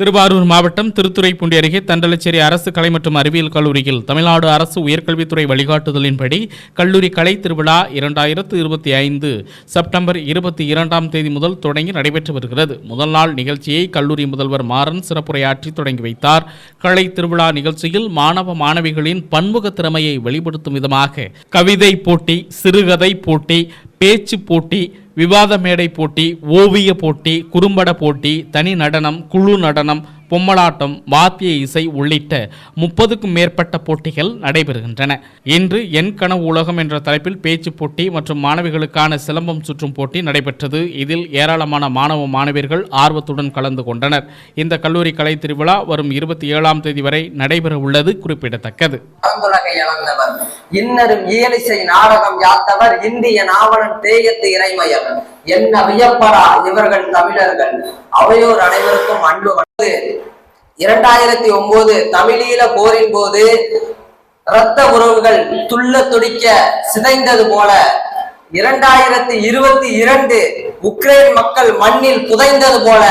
திருவாரூர் மாவட்டம் திருத்துறைப்பூண்டி அருகே தண்டலச்சேரி அரசு கலை மற்றும் அறிவியல் கல்லூரியில் தமிழ்நாடு அரசு உயர்கல்வித்துறை வழிகாட்டுதலின்படி கல்லூரி கலை திருவிழா இரண்டாயிரத்து இருபத்தி ஐந்து செப்டம்பர் இருபத்தி இரண்டாம் தேதி முதல் தொடங்கி நடைபெற்று வருகிறது. முதல் நாள் நிகழ்ச்சியை கல்லூரி முதல்வர் மாறன் சிறப்புரையாற்றி தொடங்கி வைத்தார். கலை திருவிழா நிகழ்ச்சியில் மாணவ மாணவிகளின் பன்முக திறமையை வெளிப்படுத்தும் விதமாக கவிதை போட்டி சிறுகதை போட்டி பேச்சு போட்டி விவாத மேடை போட்டி ஓவிய போட்டி குறும்பட போட்டி தனி நடனம் குழு நடனம் பொம்மலாட்டம் வாத்திய இசை உள்ளிட்ட முப்பதுக்கும் மேற்பட்ட போட்டிகள் நடைபெறுகின்றன. இன்று என் கனவு உலகம் என்ற தலைப்பில் பேச்சு போட்டி மற்றும் மாணவிகளுக்கான சிலம்பம் சுற்றும் போட்டி நடைபெற்றது. இதில் ஏராளமான மாணவ மாணவியர்கள் ஆர்வத்துடன் கலந்து கொண்டனர். இந்த கல்லூரி கலை திருவிழா வரும் இருபத்தி ஏழாம் தேதி வரை நடைபெற உள்ளது குறிப்பிடத்தக்கது. இன்னரும் இயலிசை நாடகம் யாத்தவர் இந்திய நாவலன் தேயத்து இறைமையர். என்ன வியப்பரா இவர்கள் தமிழர்கள். அவையோர் அனைவருக்கும் அன்பு வந்து இரண்டாயிரத்தி ஒன்பது தமிழீழ போரின் போது இரத்த உறவுகள் துள்ள துடிக்க சிதைந்தது போல இரண்டாயிரத்தி இருபத்தி இரண்டு உக்ரைன் மக்கள் மண்ணில் புதைந்தது போல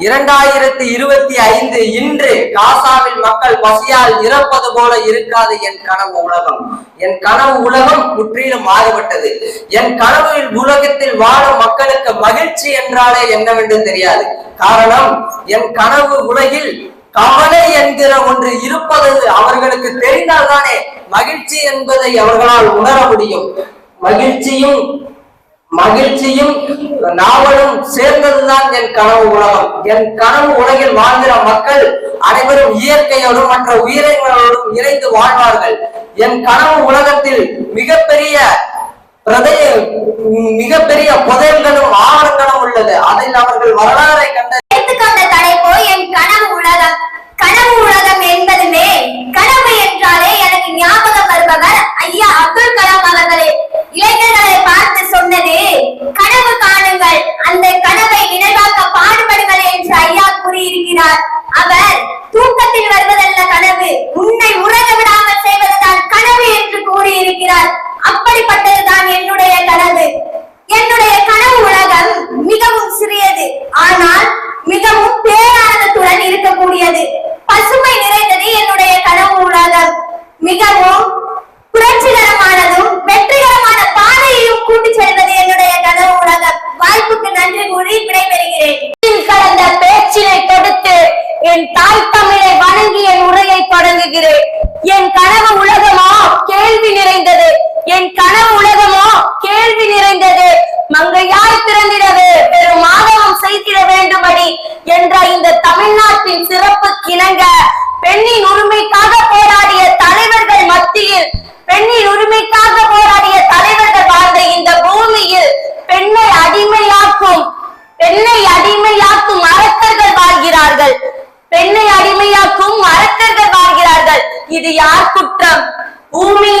இரண்டாயிரத்தி இருபத்தி ஐந்து இன்று காசாவில் மக்கள் பசியால் இறப்பது போல இருக்காது என் கனவு உலகம். என் கனவு உலகம் முற்றிலும் மாறுபட்டது. என் கனவு உலகத்தில் வாழும் மக்களுக்கு மகிழ்ச்சி என்றாலே என்னவென்று தெரியாது. காரணம் என் கனவு உலகில் கவலை என்கிற ஒன்று இருப்பது அவர்களுக்கு தெரிந்தால்தானே மகிழ்ச்சி என்பதை அவர்களால் உணர முடியும். மகிழ்ச்சியும் மகிழ்ச்சியும் நாவலும் சேர்ந்ததுதான் என் கனவு உலகம். என் கனவு உலகில் வாழ்கிற மக்கள் அனைவரும் இயற்கையோடும் மற்ற உயிரினங்களோடும் இணைந்து வாழ்வார்கள். என் கனவு உலகத்தில் மிகப்பெரிய பிரதய மிகப்பெரிய புதையல்களும் ஆவணங்களும் உள்ளது. அதில் அவர்கள் வரலாறை கண்ட தாய் தமிழை வணங்கி என் உரையை தொடங்குகிறேன். என் கனவு உலகமா? கேள்வி நிறைந்தது. என் கனவு இது யார் குற்றம்? பூமியில்